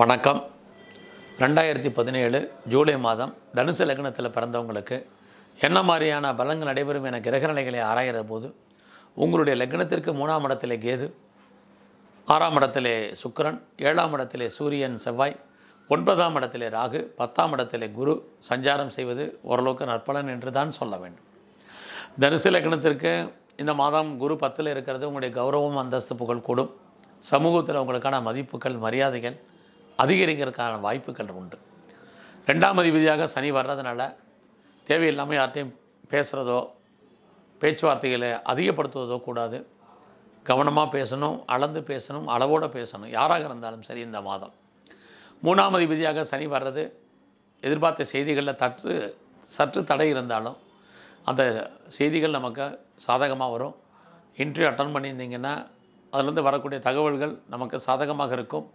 வணக்கம். ரெண்டாயிரத்தி பதினேழு ஜூலை மாதம் தனுசு லக்னத்தில் பிறந்தவங்களுக்கு என்ன மாதிரியான பலங்கள் நடைபெறும் என கிரகநிலைகளை ஆராயிற போது உங்களுடைய லக்னத்திற்கு மூணாம் இடத்திலே கேது ஆறாம் இடத்திலே சுக்கரன் ஏழாம் இடத்திலே சூரியன் செவ்வாய் ஒன்பதாம் இடத்திலே ராகு பத்தாம் இடத்திலே குரு சஞ்சாரம் செய்வது ஓரளவுக்கு நற்பலன் என்று தான் சொல்ல வேண்டும். தனுசு லக்னத்திற்கு இந்த மாதம் குரு பத்தில் இருக்கிறது உங்களுடைய கௌரவம் அந்தஸ்து புகழ் கூடும். சமூகத்தில் உங்களுக்கான மதிப்புகள் மரியாதைகள் அதிகரிக்கிறதுக்கான வாய்ப்புகள் உண்டு. ரெண்டாம் அதிபதியாக சனி வர்றதுனால தேவையில்லாமல் யார்ட்டையும் பேசுகிறதோ பேச்சுவார்த்தைகளை அதிகப்படுத்துவதோ கூடாது. கவனமாக பேசணும் அளந்து பேசணும் அளவோடு பேசணும். யாராக இருந்தாலும் சரி இந்த மாதம். மூணாம் அதிபதியாக சனி வர்றது எதிர்பார்த்த செய்திகளில் தற்று சற்று தடை இருந்தாலும் அந்த செய்திகள் நமக்கு சாதகமாக வரும். இன்டர்வியூ அட்டன் பண்ணியிருந்தீங்கன்னா அதுலேருந்து வரக்கூடிய தகவல்கள் நமக்கு சாதகமாக இருக்கும்.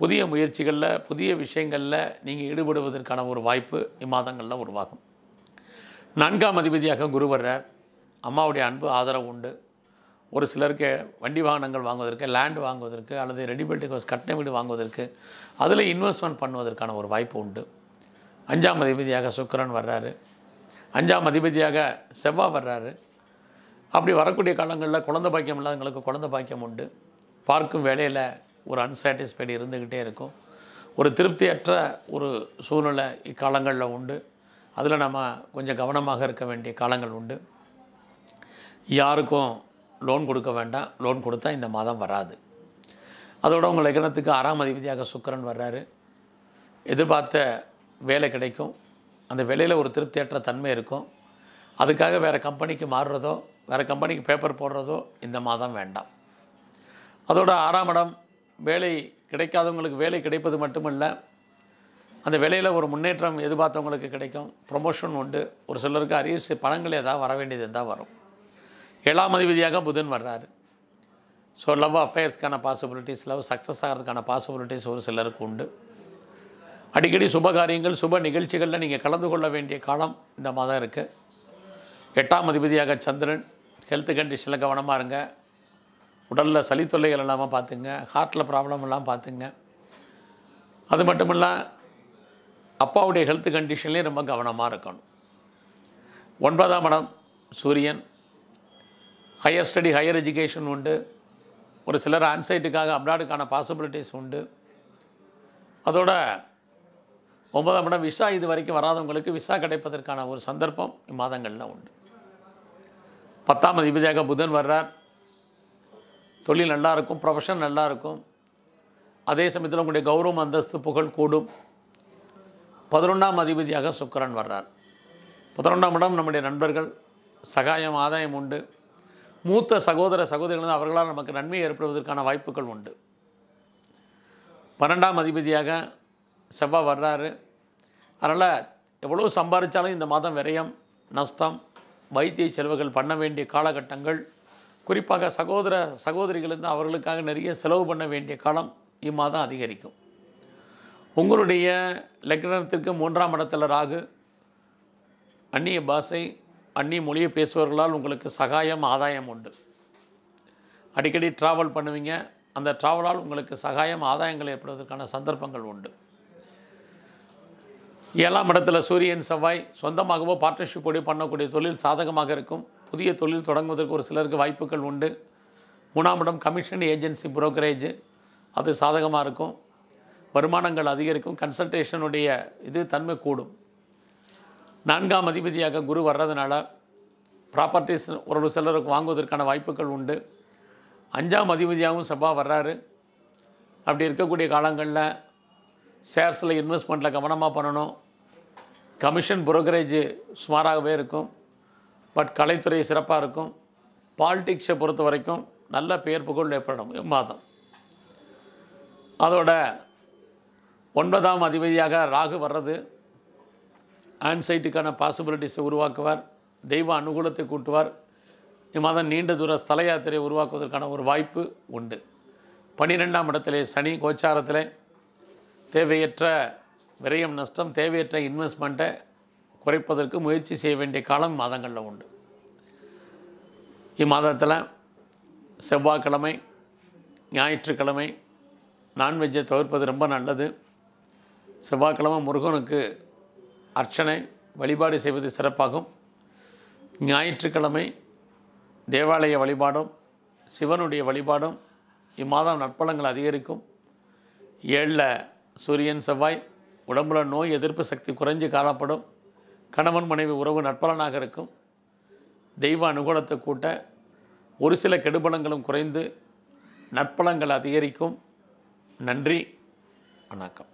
புதிய முயற்சிகளில் புதிய விஷயங்களில் நீங்கள் ஈடுபடுவதற்கான ஒரு வாய்ப்பு இம்மாதங்களில் உருவாகும். நான்காம் அதிபதியாக குரு வர்றார். அம்மாவுடைய அன்பு ஆதரவு உண்டு. ஒரு சிலருக்கு வண்டி வாகனங்கள் வாங்குவதற்கு லேண்ட் வாங்குவதற்கு அல்லது ரெடிமேட் ஹவுஸ் கட்டின வீடு வாங்குவதற்கு அதில் இன்வெஸ்ட்மெண்ட் பண்ணுவதற்கான ஒரு வாய்ப்பு உண்டு. அஞ்சாம் அதிபதியாக சுக்கிரன் வர்றாரு. அஞ்சாம் அதிபதியாக செவ்வாய் வர்றாரு. அப்படி வரக்கூடிய காலங்களில் குழந்தை பாக்கியம் இல்லாதவங்களுக்கு குழந்தை பாக்கியம் உண்டு. பார்க்கும் வேலையில் ஒரு அன்சாட்டிஸ்ஃபைடு இருந்துக்கிட்டே இருக்கும். ஒரு திருப்தியற்ற ஒரு சூழ்நிலை இக்காலங்களில் உண்டு. அதில் நம்ம கொஞ்சம் கவனமாக இருக்க வேண்டிய காலங்கள் உண்டு. யாருக்கும் லோன் கொடுக்க வேண்டாம். லோன் கொடுத்தா இந்த மாதம் வராது. அதோட உங்கள் லக்னத்துக்கு ஆறாம் அதிபதியாக சுக்கரன் வர்றாரு. எதிர்பார்த்த வேலை கிடைக்கும். அந்த வேலையில் ஒரு திருப்தியற்ற தன்மை இருக்கும். அதுக்காக வேறு கம்பெனிக்கு மாறுறதோ வேறு கம்பெனிக்கு பேப்பர் போடுறதோ இந்த மாதம் வேண்டாம். அதோட ஆறாம் இடம் வேலை கிடைக்காதவங்களுக்கு வேலை கிடைப்பது மட்டுமல்ல அந்த வேலையில் ஒரு முன்னேற்றம் எதிர்பார்த்தவங்களுக்கு கிடைக்கும். ப்ரொமோஷன் உண்டு. ஒரு சிலருக்கு அரியர்ஸ் பணங்கள் ஏதாவது வர வேண்டியது இருந்தால் வரும். ஏழாம் அதிபதியாக புதன் வர்றாரு. ஸோ லவ் அஃபேர்ஸ்க்கான பாசிபிலிட்டிஸ் லவ் சக்ஸஸ் ஆகிறதுக்கான பாசிபிலிட்டிஸ் ஒரு சிலருக்கு உண்டு. அடிக்கடி சுப காரியங்கள் சுப நிகழ்ச்சிகளில் நீங்கள் கலந்து கொள்ள வேண்டிய காலம் இந்த மாதம் இருக்குது எட்டாம் அதிபதியாக சந்திரன் ஹெல்த் கண்டிஷனில் கவனமாக இருங்க. உடலில் சளி தொல்லைகள் இல்லாமல் பார்த்துங்க ஹார்ட்டில் ப்ராப்ளம் எல்லாம் பார்த்துங்க. அது மட்டும் இல்லை அப்பாவுடைய ஹெல்த் கண்டிஷன்லேயும் ரொம்ப கவனமாக இருக்கணும். ஒன்பதாம் இடம் சூரியன். ஹையர் ஸ்டடி ஹையர் எஜுகேஷன் உண்டு. ஒரு சிலர் ஆன்சைட்டுக்காக அப்ராடுக்கான பாசிபிலிட்டிஸ் உண்டு. அதோட ஒன்பதாம் இடம் விசா இது வரைக்கும் வராதவங்களுக்கு விசா கிடைப்பதற்கான ஒரு சந்தர்ப்பம் இம்மாதங்களில் உண்டு. பத்தாம் அதிபதியாக புதன் வர்றார். தொழில் நல்லா இருக்கும் ப்ரொஃபஷன் நல்லா இருக்கும் அதே சமயத்தில் உங்களுடைய கௌரவம் அந்தஸ்து புகழ் கூடும். பதினொன்றாம் அதிபதியாக சுக்கரன் வர்றார். பதினொன்றாம் இடம் நம்முடைய நண்பர்கள் சகாயம் ஆதாயம் உண்டு. மூத்த சகோதர சகோதரிகள் அவர்களால் நமக்கு நன்மை ஏற்படுவதற்கான வாய்ப்புகள் உண்டு. பன்னெண்டாம் அதிபதியாக செவ்வாய் வர்றாரு. அதனால் எவ்வளோ சம்பாதிச்சாலும் இந்த மாதம் விரயம் நஷ்டம் வைத்திய செலவுகள் பண்ண வேண்டிய காலகட்டங்கள் குறிப்பாக சகோதர சகோதரிகளிருந்து அவர்களுக்காக நிறைய செலவு பண்ண வேண்டிய காலம் இம்மாதம் அதிகரிக்கும். உங்களுடைய லக்னத்திற்கு மூன்றாம் இடத்துல ராகு அந்நிய பாஷை அந்நிய மொழியை பேசுபவர்களால் உங்களுக்கு சகாயம் ஆதாயம் உண்டு. அடிக்கடி ட்ராவல் பண்ணுவீங்க அந்த ட்ராவலால் உங்களுக்கு சகாயம் ஆதாயங்கள் ஏற்படுவதற்கான சந்தர்ப்பங்கள் உண்டு. ஏழாம் இடத்துல சூரியன் செவ்வாய் சொந்தமாகவோ பார்ட்னர்ஷிப்போடு பண்ணக்கூடிய தொழில் சாதகமாக இருக்கும். புதிய தொழில் தொடங்குவதற்கு ஒரு சிலருக்கு வாய்ப்புகள் உண்டு. மூணாம் இடம் கமிஷன் ஏஜென்சி புரோக்கரேஜ் அது சாதகமாக இருக்கும். வருமானங்கள் அதிகரிக்கும். கன்சல்டேஷனுடைய இது தன்மை கூடும். நான்காம் அதிபதியாக குரு வர்றதுனால ப்ராப்பர்ட்டிஸ் ஒரு சிலருக்கு வாங்குவதற்கான வாய்ப்புகள் உண்டு. அஞ்சாம் அதிபதியாகவும் செவ்வாய் வர்றாரு. அப்படி இருக்கக்கூடிய காலங்களில் ஷேர்ஸில் இன்வெஸ்ட்மெண்ட்டில் கவனமாக பண்ணணும். கமிஷன் புரோக்கரேஜ் சுமாராகவே இருக்கும். பட் கலைத்துறை சிறப்பாக இருக்கும். பாலிடிக்ஸை பொறுத்த வரைக்கும் நல்ல பெயர் புகழ் ஏற்படும் இம்மாதம். அதோட ஒன்பதாம் அதிபதியாக ராகு வர்றது ஆன்சைட்டுக்கான பாசிபிலிட்டிஸை உருவாக்குவார் தெய்வ அனுகூலத்தை கூட்டுவார். இம்மாதம் நீண்ட தூர ஸ்தல யாத்திரையை உருவாக்குவதற்கான ஒரு வாய்ப்பு உண்டு. பன்னிரெண்டாம் இடத்திலே சனி கோச்சாரத்திலே தேவையற்ற விரயம் நஷ்டம் தேவையற்ற இன்வெஸ்ட்மெண்ட்டை குறைப்பதற்கு முயற்சி செய்ய வேண்டிய காலம் மாதங்களில் உண்டு. இம்மாதத்தில் செவ்வாய்க்கிழமை ஞாயிற்றுக்கிழமை நான்வெஜ்ஜை தவிர்ப்பது ரொம்ப நல்லது. செவ்வாய்க்கிழமை முருகனுக்கு அர்ச்சனை வழிபாடு செய்வது சிறப்பாகும். ஞாயிற்றுக்கிழமை தேவாலய வழிபாடும் சிவனுடைய வழிபாடும் இம்மாதம் நற்பலங்கள் அதிகரிக்கும். ஏழில் சூரியன் செவ்வாய் உடம்புல நோய் எதிர்ப்பு சக்தி குறைஞ்சு காணப்படும். கணவன் மனைவி உறவு நற்பலனாக இருக்கும். தெய்வ அனுகூலத்தை கூட்ட ஒரு சில கெடுபலங்களும் குறைந்து நற்பலங்கள் அதிகரிக்கும். நன்றி. வணக்கம்.